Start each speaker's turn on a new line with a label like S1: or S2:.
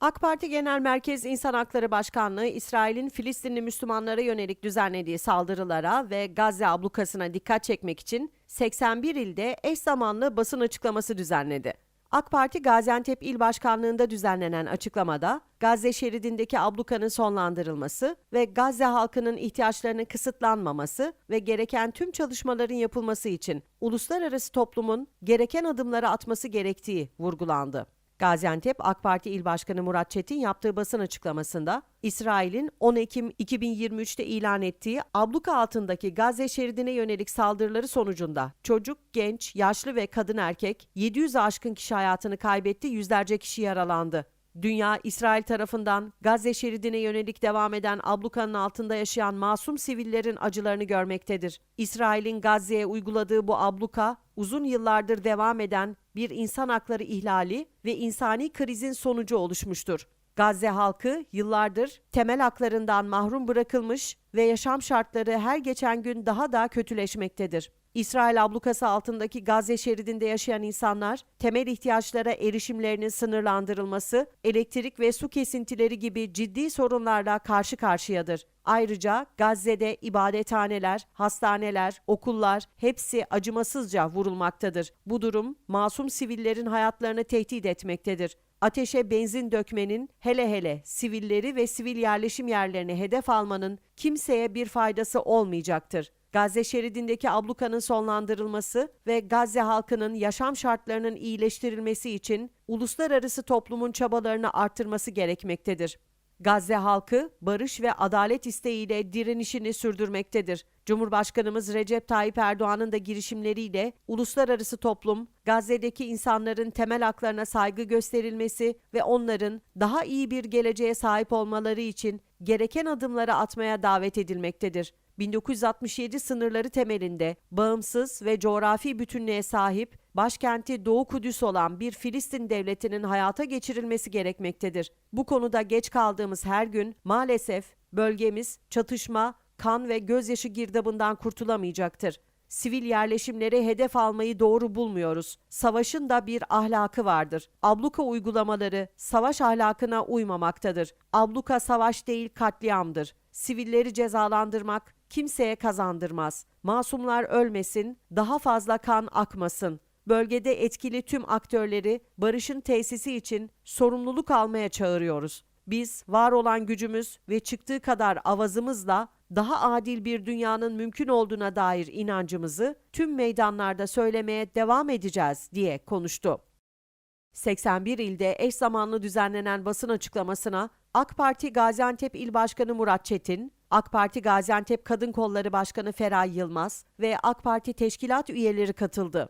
S1: AK Parti Genel Merkez İnsan Hakları Başkanlığı, İsrail'in Filistinli Müslümanlara yönelik düzenlediği saldırılara ve Gazze ablukasına dikkat çekmek için 81 ilde eş zamanlı basın açıklaması düzenledi. AK Parti Gaziantep İl Başkanlığı'nda düzenlenen açıklamada Gazze şeridindeki ablukanın sonlandırılması ve Gazze halkının ihtiyaçlarının kısıtlanmaması ve gereken tüm çalışmaların yapılması için uluslararası toplumun gereken adımları atması gerektiği vurgulandı. Gaziantep AK Parti İl Başkanı Murat Çetin yaptığı basın açıklamasında İsrail'in 10 Ekim 2023'te ilan ettiği abluka altındaki Gazze şeridine yönelik saldırıları sonucunda çocuk, genç, yaşlı ve kadın erkek 700'e aşkın kişi hayatını kaybetti, yüzlerce kişi yaralandı. Dünya, İsrail tarafından Gazze şeridine yönelik devam eden ablukanın altında yaşayan masum sivillerin acılarını görmektedir. İsrail'in Gazze'ye uyguladığı bu abluka, uzun yıllardır devam eden bir insan hakları ihlali ve insani krizin sonucu oluşmuştur. Gazze halkı yıllardır temel haklarından mahrum bırakılmış ve yaşam şartları her geçen gün daha da kötüleşmektedir. İsrail ablukası altındaki Gazze şeridinde yaşayan insanlar temel ihtiyaçlara erişimlerinin sınırlandırılması, elektrik ve su kesintileri gibi ciddi sorunlarla karşı karşıyadır. Ayrıca Gazze'de ibadethaneler, hastaneler, okullar hepsi acımasızca vurulmaktadır. Bu durum masum sivillerin hayatlarını tehdit etmektedir. Ateşe benzin dökmenin hele hele sivilleri ve sivil yerleşim yerlerini hedef almanın kimseye bir faydası olmayacaktır. Gazze şeridindeki ablukanın sonlandırılması ve Gazze halkının yaşam şartlarının iyileştirilmesi için uluslararası toplumun çabalarını arttırması gerekmektedir. Gazze halkı barış ve adalet isteğiyle direnişini sürdürmektedir. Cumhurbaşkanımız Recep Tayyip Erdoğan'ın da girişimleriyle uluslararası toplum Gazze'deki insanların temel haklarına saygı gösterilmesi ve onların daha iyi bir geleceğe sahip olmaları için gereken adımları atmaya davet edilmektedir. 1967 sınırları temelinde bağımsız ve coğrafi bütünlüğe sahip başkenti Doğu Kudüs olan bir Filistin devletinin hayata geçirilmesi gerekmektedir. Bu konuda geç kaldığımız her gün maalesef bölgemiz çatışma, kan ve gözyaşı girdabından kurtulamayacaktır. Sivil yerleşimleri hedef almayı doğru bulmuyoruz. Savaşın da bir ahlakı vardır. Abluka uygulamaları savaş ahlakına uymamaktadır. Abluka savaş değil katliamdır. Sivilleri cezalandırmak kimseye kazandırmaz. Masumlar ölmesin, daha fazla kan akmasın. Bölgede etkili tüm aktörleri barışın tesisi için sorumluluk almaya çağırıyoruz. Biz var olan gücümüz ve çıktığı kadar avazımızla daha adil bir dünyanın mümkün olduğuna dair inancımızı tüm meydanlarda söylemeye devam edeceğiz diye konuştu. 81 ilde eş zamanlı düzenlenen basın açıklamasına AK Parti Gaziantep İl Başkanı Murat Çetin, AK Parti Gaziantep Kadın Kolları Başkanı Feray Yılmaz ve AK Parti teşkilat üyeleri katıldı.